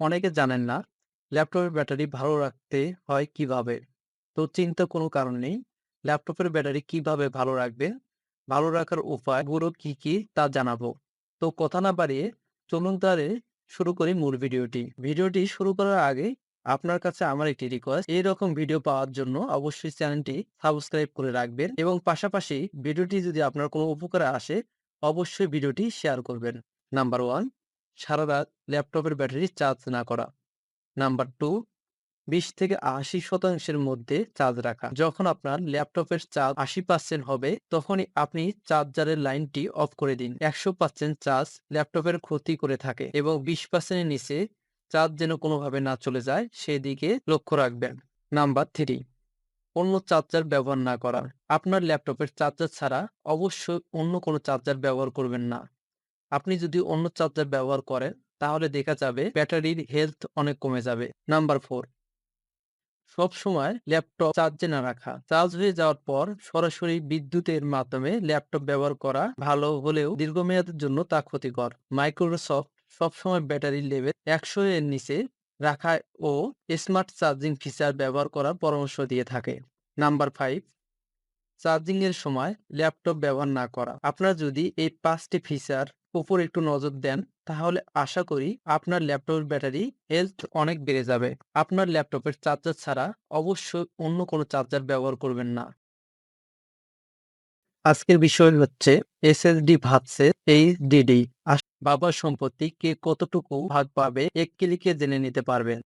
অনেকে জানেন না, ল্যাপটপের ব্যাটারি ভালো রাখতে হয় কীভাবে? তো চিন্তা কোনো কারণ নেই, ল্যাপটপের ব্যাটারি কীভাবে ভালো রাখবেন ভালো রাখার উপায়গুলো কি কি তা জানাব। তো কথা না বাড়িয়ে চলুন তারে শুরু করি মূল ভিডিওটি। ভিডিওটি শুরু করার আগে আপনার কাছে আমার একটি রিকোয়েস্ট এইরকম ভিডিও পাওয়ার জন্য অবশ্যই চ্যানেলটি সাবস্ক্রাইব করে রাখবেন এবং পাশাপাশি ভিডিওটি যদি আপনার কোনো উপকারে আসে, অবশ্যই ভিডিওটি শেয়ার করবেন। নাম্বার ওয়ান সারা রাত ল্যাপটপের ব্যাটারি চার্জ না করা। নাম্বার টু, বিশ থেকে আশি শতাংশের মধ্যে চার্জ রাখা। যখন আপনার ল্যাপটপের চার্জ আশি পার্সেন্ট হবে, তখনই আপনি চার্জারের লাইনটি অফ করে দিন। একশো পার্সেন্ট চার্জ ল্যাপটপের ক্ষতি করে থাকে এবং বিশ পার্সেন্টের নিচে চার্জ যেন কোনোভাবে না চলে যায়, সেদিকে লক্ষ্য রাখবেন। নাম্বার থ্রি, অন্য চার্জার ব্যবহার না করা। আপনার ল্যাপটপের চার্জার ছাড়া অবশ্যই অন্য কোনো চার্জার ব্যবহার করবেন না। আপনি যদি অন্য চার্জার ব্যবহার করেন, তাহলে দেখা যাবে ব্যাটারির হেলথ অনেক কমে যাবে। নাম্বার ফোর সব সময় ল্যাপটপ চার্জে না রাখা। চার্জ হয়ে যাওয়ার পর সরাসরি বিদ্যুতের মাধ্যমে ল্যাপটপ ব্যবহার করা ভালো হলেও দীর্ঘমেয়াদের জন্য তা ক্ষতিকর। মাইক্রোসফট সবসময় ব্যাটারি লেভেল একশো এর নিচে রাখা ও স্মার্ট চার্জিং ফিচার ব্যবহার করার পরামর্শ দিয়ে থাকে। নাম্বার ফাইভ চার্জিং এর সময় ল্যাপটপ ব্যবহার না করা। আপনার যদি এই পাঁচটি ফিচার উপর একটু নজর দেন, তাহলে আশা করি আপনার ল্যাপটপের ব্যাটারি হেলথ অনেক বেড়ে যাবে। আপনার ল্যাপটপের চার্জার ছাড়া অবশ্যই অন্য কোনো চার্জার ব্যবহার করবেন না। আজকের বিষয় হচ্ছে এসএসডি এই এইচডিডি। বাবার সম্পত্তি কে কতটুকু ভাগ পাবে এক ক্লিকে জেনে নিতে পারবেন।